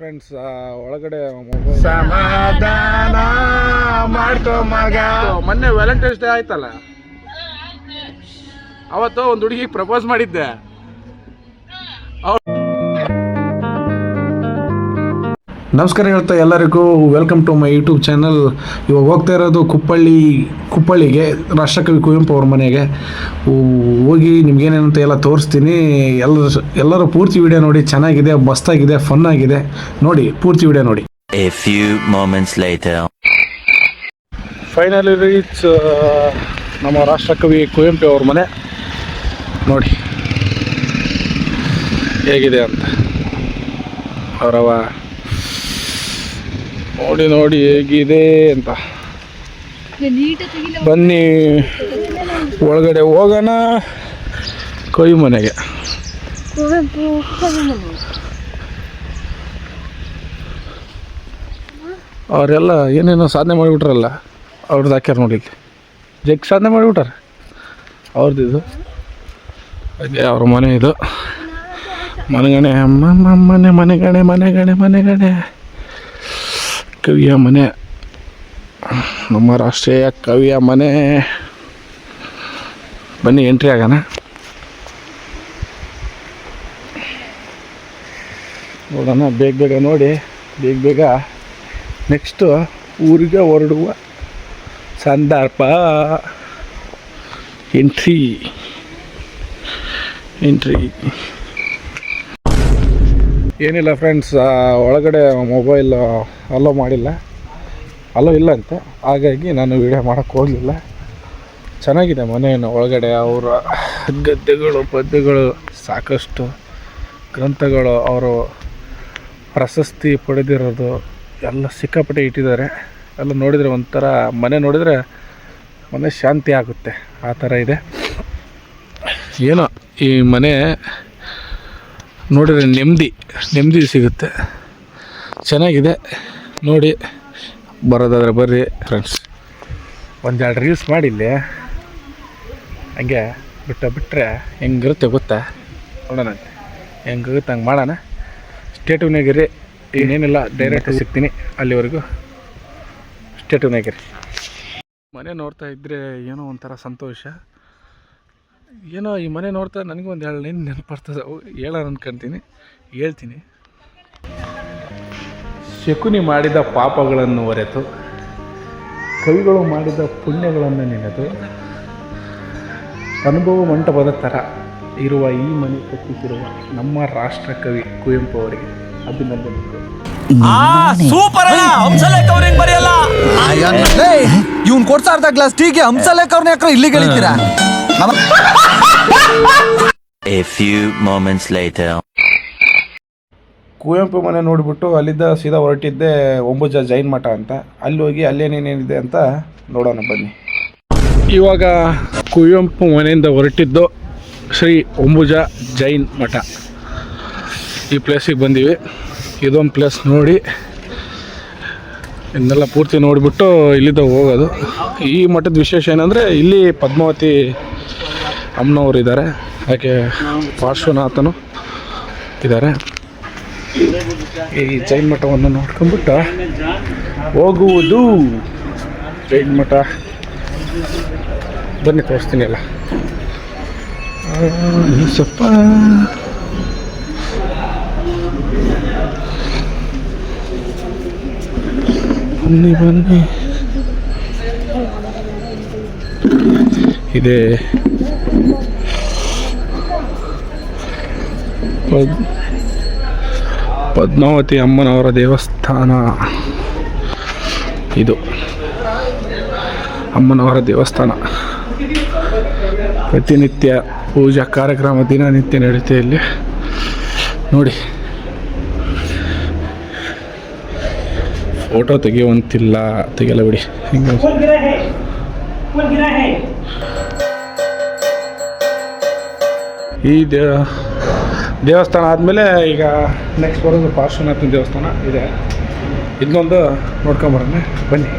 Friends ಒಳಗಡೆ ಸಮಾಧಾನ ಮಾಡ್ಕೋ ಮಗ. ಮೊನ್ನೆ ವ್ಯಾಲೆಂಟೈನ್ಸ್ ಡೇ ಆಯ್ತಲ್ಲ? ಅವತ್ತು ಒಂದು ಹುಡುಗಿಗೆ ಪ್ರಪೋಸ್ ಮಾಡಿದ್ದೆ. ನಮಸ್ಕಾರ ಹೇಳ್ತಾ ಎಲ್ಲರಿಗೂ welcome to my YouTube channel ಇವಾಗ ಹೋಗ್ತಾ ಇರೋದು ಕುಪ್ಪಳ್ಳಿ ಕುಪ್ಪಳ್ಳಿಗೆ ರಾಷ್ಟ್ರಕವಿ ಕುವೆಂಪು ಅವ್ರ ಮನೆಗೆ. ಹೋಗಿ ನಿಮ್ಗೇನೇನಂತ ಎಲ್ಲ ತೋರಿಸ್ತೀನಿ. ಎಲ್ಲರೂ ಎಲ್ಲರೂ ಪೂರ್ತಿ ವಿಡಿಯೋ ನೋಡಿ ಚೆನ್ನಾಗಿದೆ ಮಸ್ತಾಗಿದೆ ಫನ್ ಆಗಿದೆ. ನೋಡಿ ಪೂರ್ತಿ ವಿಡಿಯೋ ನೋಡಿ. A few moments. Finally reach ನಮ್ಮ ರಾಷ್ಟ್ರಕವಿ ಕುವೆಂಪು ಅವ್ರ ಮನೆ. ನೋಡಿ ಹೇಗಿದೆ ಅಂತ. ಅವರವ ನೋಡಿ ನೋಡಿ ಹೇಗಿದೆ ಅಂತ. ಬನ್ನಿ. ಒಳಗಡೆ ಹೋಗೋಣ. ಕೊಯ್ ಮನೆಗೆ. ಅವರೆಲ್ಲ ಏನೇನೋ ಸಾಧನೆ ಮಾಡಿಬಿಟ್ರಲ್ಲ ಅವ್ರದ್ದು ಹಾಕ್ಯಾರ ನೋಡಿ ಇಲ್ಲಿ. ಜಗ್ ಸಾಧನೆ ಮಾಡಿಬಿಟ್ರೆ ಅವ್ರದ್ದು ಇದು. ಅದೇ ಅವ್ರ ಮನೆ ಇದು. ಮನೆಗಣೆ ಅಮ್ಮ ಮನೆ ಮನೆಗಣೆ ಮನೆಗಣೆ ಮನೆಗಣೆ. ಕವಿಯ ಮನೆ. ನಮ್ಮ ರಾಷ್ಟ್ರೀಯ ಕವಿಯ ಮನೆ. ಬನ್ನಿ ಎಂಟ್ರಿ ಆಗೋಣ. ನೋಡೋಣ, ಬೇಗ ಬೇಗ ನೋಡಿ. ಬೇಗ ಬೇಗ ನೆಕ್ಸ್ಟು ಊರಿಗೆ ಹೊರಡುವ ಸಂದರ್ಭ. ಎಂಟ್ರಿ ಎಂಟ್ರಿ ಏನಿಲ್ಲ ಫ್ರೆಂಡ್ಸ್ ಒಳಗಡೆ ಮೊಬೈಲ್ ಅಲೋ ಮಾಡಿಲ್ಲ. ಅಲೋ ಇಲ್ಲ ಅಂತೆ ಹಾಗಾಗಿ ನಾನು ವೀಡಿಯೋ ಮಾಡೋಕ್ಕೆ ಹೋಗಲಿಲ್ಲ. ಚೆನ್ನಾಗಿದೆ ಮನೆಯನ್ನು, ಒಳಗಡೆ ಅವರ ಗದ್ದೆಗಳು, ಪದ್ಯಗಳು ಸಾಕಷ್ಟು. ಗ್ರಂಥಗಳು, ಅವರು ಪ್ರಶಸ್ತಿ ಪಡೆದಿರೋದು ಎಲ್ಲ ಸಿಕ್ಕಾಪಟ್ಟೆ ಇಟ್ಟಿದ್ದಾರೆ. ಎಲ್ಲ ನೋಡಿದರೆ ಒಂಥರ, ಮನೆ ನೋಡಿದರೆ ಮನೆ ಶಾಂತಿ ಆಗುತ್ತೆ. ಆ ಥರ ಇದೆ. ಏನೋ ಈ ಮನೆ ನೋಡಿದರೆ ನೆಮ್ಮದಿ ನೆಮ್ಮದಿ ಸಿಗುತ್ತೆ. ಚೆನ್ನಾಗಿದೆ. ನೋಡಿ ಬರೋದಾದ್ರೆ ಬರ್ರಿ ಫ್ರೆಂಡ್ಸ್ ಒಂದೆರಡು ರೀಲ್ಸ್ ಮಾಡಿಲ್ಲಿ ಹಂಗೆ ಬಿಟ್ಟ ಬಿಟ್ಟರೆ ಹೆಂಗಿರುತ್ತೆ ಗೊತ್ತಾ? ನೋಡೋಣ. ಹೆಂಗಿರುತ್ತೆ ಹಂಗೆ ಮಾಡೋಣ. ಸ್ಟೇಟಿವ್ನಾಗಿರಿ ಇನ್ನೇನಿಲ್ಲ ಡೈರೆಕ್ಟ್ ಸಿಗ್ತೀನಿ ಅಲ್ಲಿವರೆಗೂ. ಸ್ಟೇಟಿವ್ನಾಗಿರಿ ಮನೆ ನೋಡ್ತಾ ಇದ್ದರೆ ಏನೋ ಒಂಥರ ಸಂತೋಷ. ಏನೋ ಈ ಮನೆ ನೋಡ್ತಾ ನನಗೂ ಒಂದು ಎರಡು ಲೈನ್ ನೆನಪರ್ತದೆ ಅವು ಹೇಳೋಣ ಅನ್ಕೊಂತೀನಿ ಹೇಳ್ತೀನಿ. ಶಕುನಿ ಮಾಡಿದ ಪಾಪಗಳನ್ನು ಒರೆತು ಕವಿಗಳು ಮಾಡಿದ ಪುಣ್ಯಗಳನ್ನು ನೆನೆದು ಅನುಭವ ಮಂಟಪದ ಥರ ಇರುವ ಈ ಮನೆ ಕಟ್ಟಿಸಿರುವ ನಮ್ಮ ರಾಷ್ಟ್ರ ಕವಿ ಕುವೆಂಪು ಅವರಿಗೆ ಅಭಿನಂದನೆಗಳು. ಇವ್ನು ಕೊಡ್ತಾ ಇರ್ದ ಗ್ಲಾಸ್ ಟೀಗೆ ಹಂಸಲೇಖ ಅವ್ರನ್ನ ಯಾಕ್ರೆ ಇಲ್ಲಿಗೆ ಎಳಿತೀರಾ A few moments later. Kuvempu ಮನೆ ನೋಡಿಬಿಟ್ಟು ಅಲ್ಲಿದ್ದ ಸೀದಾ ಹೊರಟಿದ್ದೆ ಒಂಬುಜ ಜೈನ್ ಮಠ ಅಂತ. ಅಲ್ಲಿ ಹೋಗಿ ಅಲ್ಲೇನೇನೇನಿದೆ ಅಂತ ನೋಡೋಣ ಬನ್ನಿ. ಇವಾಗ ಕುವೆಂಪು ಮನೆಯಿಂದ ಹೊರಟಿದ್ದು ಶ್ರೀ ಒಂಬುಜ ಜೈನ್ ಮಠ. ಈ ಪ್ಲೇಸಿಗೆ ಬಂದೀವಿ. ಇದೊಂದು ಪ್ಲೇಸ್ ನೋಡಿ. ಇದನ್ನೆಲ್ಲ ಪೂರ್ತಿ ನೋಡಿಬಿಟ್ಟು ಇಲ್ಲಿದ್ದ ಹೋಗೋದು. ಈ ಮಠದ ವಿಶೇಷ ಏನಂದರೆ ಇಲ್ಲಿ ಪದ್ಮಾವತಿ ಅಮ್ಮನವರು ಇದ್ದಾರೆ. ಹಾಗೆ ಪಾರ್ಶ್ವನಾಥನು ಇದ್ದಾರೆ. ಈ ಜೈನ್ ಮಠವನ್ನು ನೋಡ್ಕೊಂಡ್ಬಿಟ್ಟು ಹೋಗುವುದು. ಜೈನ್ ಮಠ. ಬನ್ನಿ ತೋರಿಸ್ತೀನಿ ಅಲ್ಲ ಸ್ವಲ್ಪ ಬನ್ನಿ ಬನ್ನಿ. ಇದೆ ಪದ್, ಪದ್ಮಾವತಿ ಅಮ್ಮನವರ ದೇವಸ್ಥಾನ. ಇದು ಅಮ್ಮನವರ ದೇವಸ್ಥಾನ. ಪ್ರತಿನಿತ್ಯ ಪೂಜಾ ಕಾರ್ಯಕ್ರಮ, ದಿನನಿತ್ಯ ನಡೀತೆ ಇಲ್ಲಿ. ನೋಡಿ. ಫೋಟೋ ತೆಗೆಯುವಂತಿಲ್ಲ. ತೆಗೆಯಲ್ಲ ಬಿಡಿ. ಹಿಂಗೆ. ಈ ದೇವಸ್ಥಾನ ಆದಮೇಲೆ ಈಗ ನೆಕ್ಸ್ಟ್ ಬರೋದು ಪಾರ್ಶ್ವನಾಥನ ದೇವಸ್ಥಾನ ಇದೆ. ಇದನ್ನೊಂದು ನೋಡ್ಕೊಂಬರೋಣ ಬನ್ನಿ.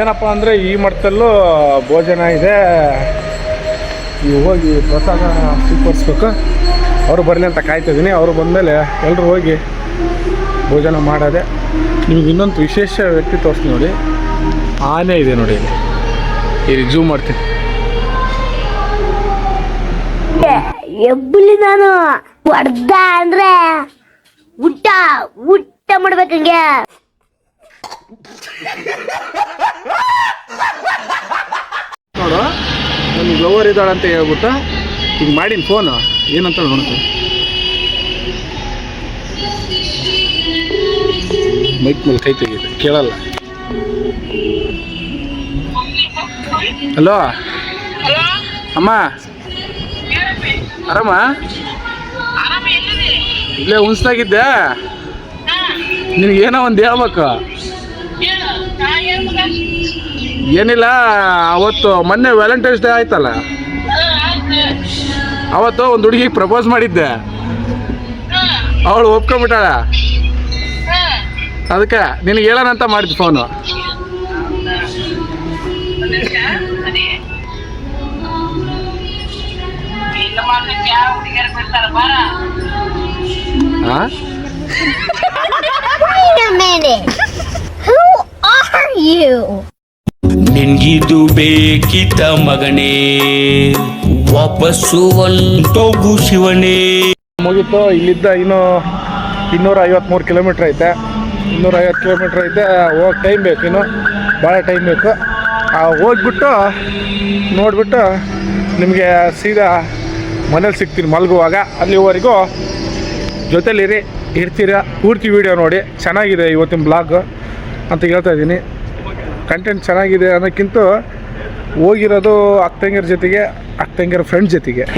ಏನಪ್ಪ ಅಂದರೆ ಈ ಮಠದಲ್ಲೂ ಭೋಜನ ಇದೆ. ಈ ಹೋಗಿ ಪ್ರಸಾದ ಸ್ವೀಕರಿಸ್ಬೇಕು. ಅವರು ಬರಲಿ ಅಂತ ಕಾಯ್ತಿದ್ದೀನಿ ಅವರು ಬಂದಮೇಲೆ ಎಲ್ಲರೂ ಹೋಗಿ ಭೋಜನ ಮಾಡೋದೆ. ನಿಮ್ಗೆ ಇನ್ನೊಂದು ವಿಶೇಷ ವ್ಯಕ್ತಿ ತೋರಿಸ್ತೀನಿ ನೋಡಿ. ಆನೆ ಇದೆ ನೋಡಿ. ಇಲ್ಲಿ ಜೂಮ್ ಮಾಡ್ತೀನಿ. ಎಬ್ಬಲಿ ನಾನು ಹೊಡ್ದ ಅಂದ್ರೆ ಊಟ ಊಟ ಮಾಡ್ಬೇಕಂಗೆ ನೋಡು ನನಗೆ ಲವರ್ ಇದ್ದಾಳೆ ಅಂತ ಹೇಳ್ಬಿಟ್ಟು ಈಗ ಮಾಡಿನ್ ಫೋನ್ ಏನಂತ ನೋಡ್ತೀನಿ ಮೈಕ್ ಮೇಲೆ ಕೈ ತೆಗೀತೆ ಕೇಳಲ್ಲ. ಹಲೋ? ಅಮ್ಮ? ಆರಾಮ? ಇಲ್ಲೇ ಹುಣ್ಸ್ದಾಗಿದ್ದೆ ನಿನಗೆ ಏನೋ ಒಂದು ಹೇಳ್ಬೇಕು. ಏನಿಲ್ಲ ಅವತ್ತು ಮೊನ್ನೆ ವ್ಯಾಲೆಂಟೈನ್ಸ್ ಡೇ ಆಯ್ತಲ್ಲ? ಅವತ್ತು ಒಂದು ಹುಡುಗಿಗೆ ಪ್ರಪೋಸ್ ಮಾಡಿದ್ದೆ. ಅವಳು ಒಪ್ಕೊಂಬಿಟ್ಟಾಳ ಅದಕ್ಕೆ ನಿನಗೆ ಹೇಳೋಣ ಅಂತ ಮಾಡಿದ್ದು ಫೋನು ಹಾಂ Wait a minute. Who are you? ನಿನ್ಗಿದು ಬೇಕಿತ ಮಗನೇ. ವಾಪಸ್ಸು ಒಂದೋಗು ಶಿವನೇ. ಮುಗೀತು. ಇಲ್ಲಿದ್ದ ಇನ್ನು ಇನ್ನೂರ ಐವತ್ತ್ಮೂರು ಕಿಲೋಮೀಟ್ರ್ ಐತೆ. ಇನ್ನೂರ ಐವತ್ತು ಕಿಲೋಮೀಟ್ರ್ ಐತೆ. ಹೋಗಿ ಟೈಮ್ ಬೇಕು ಇನ್ನು. ಭಾಳ ಟೈಮ್ ಬೇಕು. ಆ ಹೋಗ್ಬಿಟ್ಟು ನೋಡಿಬಿಟ್ಟು ನಿಮಗೆ ಸೀದಾ ಮನೇಲಿ ಸಿಗ್ತೀನಿ ಮಲಗುವಾಗ ಅಲ್ಲಿವರೆಗೂ ಜೊತೆಲಿರಿ ಇರ್ತೀರ? ಪೂರ್ತಿ ವೀಡಿಯೋ ನೋಡಿ. ಚೆನ್ನಾಗಿದೆ ಇವತ್ತಿನ ಬ್ಲಾಗ್ ಅಂತ ಹೇಳ್ತಾ ಇದ್ದೀನಿ. ಕಂಟೆಂಟ್ ಚೆನ್ನಾಗಿದೆ ಅನ್ನೋಕ್ಕಿಂತ ಹೋಗಿರೋದು ಅಕ್ಕಂಗಿರ ಜೊತೆಗೆ ಅಕ್ಕಂಗಿರ ಫ್ರೆಂಡ್ ಜೊತೆಗೆ.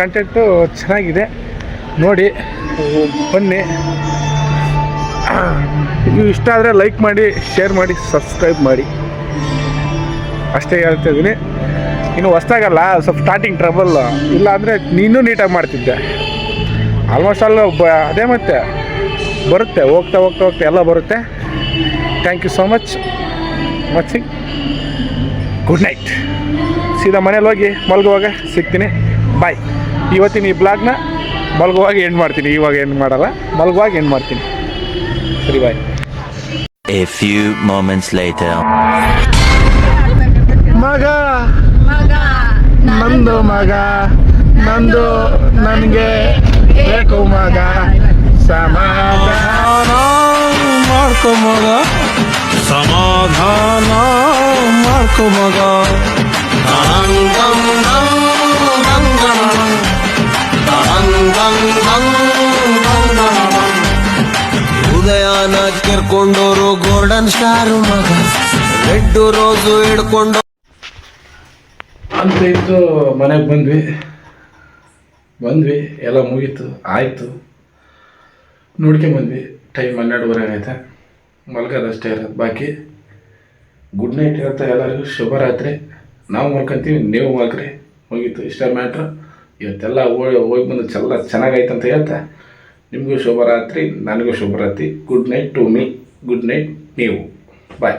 ಕಂಟೆಂಟು ಚೆನ್ನಾಗಿದೆ. ನೋಡಿ ಬನ್ನಿ. ನೀವು ಇಷ್ಟ ಆದರೆ ಲೈಕ್ ಮಾಡಿ ಶೇರ್ ಮಾಡಿ ಸಬ್ಸ್ಕ್ರೈಬ್ ಮಾಡಿ. ಅಷ್ಟೇ ಹೇಳ್ತಾ ಇದ್ದೀನಿ. ಇನ್ನು ಹೊಸ್ದಾಗಲ್ಲ ಸ್ವಲ್ಪ ಸ್ಟಾರ್ಟಿಂಗ್ ಟ್ರಬಲ್ ಇಲ್ಲ ಅಂದರೆ ನೀನು ನೀಟಾಗಿ ಮಾಡ್ತಿದ್ದೆ. ಆಲ್ಮೋಸ್ಟ್ ಆಲ್ ಬ ಅದೇ ಮತ್ತೆ. ಬರುತ್ತೆ ಹೋಗ್ತಾ ಹೋಗ್ತಾ ಹೋಗ್ತಾ ಎಲ್ಲ ಬರುತ್ತೆ. Thank you so much watching good night ಸೀದಾ ಮನೇಲಿ ಹೋಗಿ ಮಲಗುವಾಗ ಸಿಗ್ತೀನಿ. ಬಾಯ್ ಇವತ್ತಿನ ಈ ಬ್ಲಾಗ್ನ ಮಲಗುವಾಗ ಎಂಡ್ ಮಾಡ್ತೀನಿ. ಇವಾಗ ಎಂಡ್ ಮಾಡಲ್ಲ ಮಲಗುವಾಗ ಎಂಡ್ ಮಾಡ್ತೀನಿ. ಸರಿ ಬಾಯ್ A few moments later. ಮಗ! ನಂದು ಮಗ, ನಂದು ನನಗೆ ಬೇಕು ಮಗ. ಸಮಾಧಾನ ಮಾಡ್ಕೊ ಮಗ. ಸಮಾಧಾನ ಮಾಡ್ಕೊ ಮಗ. ಉದಯನ ಕೇರ್ಕೊಂಡೋರು ಗೋಲ್ಡನ್ ಸ್ಟಾರು ಮಗ. ರೆಡ್ಡು ರೋಸು ಹಿಡ್ಕೊಂಡು ಅಂತ ಇತ್ತು ಮನೆಗೆ ಬಂದ್ವಿ. ಬಂದ್ವಿ, ಎಲ್ಲ ಮುಗೀತು, ಆಯಿತು. ನೋಡ್ಕೊಂಬಂದ್ವಿ ಟೈಮ್ ಹನ್ನೆರಡುವರೆ ಆಗೈತೆ. ಮಲ್ಗೋದಷ್ಟೇ ಇರೋದು ಬಾಕಿ. ಗುಡ್ ನೈಟ್ ಹೇಳ್ತಾ ಎಲ್ಲರಿಗೂ. ಶುಭರಾತ್ರಿ. ನಾವು ಮಲ್ಕೊಂತೀವಿ, ನೀವು ಮಲ್ಕ್ರಿ ಮುಗೀತು, ಇಷ್ಟ ಮ್ಯಾಟ್ರ್ ಇವತ್ತೆಲ್ಲ ಹೋಗಿ ಹೋಗಿ ಬಂದು ಚೆಲ್ಲ ಚೆನ್ನಾಗೈತೆ ಅಂತ ಹೇಳ್ತಾ, ನಿಮಗೂ ಶುಭರಾತ್ರಿ, ನನಗೂ ಶುಭರಾತ್ರಿ. Good night to me good night ನೀವು. ಬಾಯ್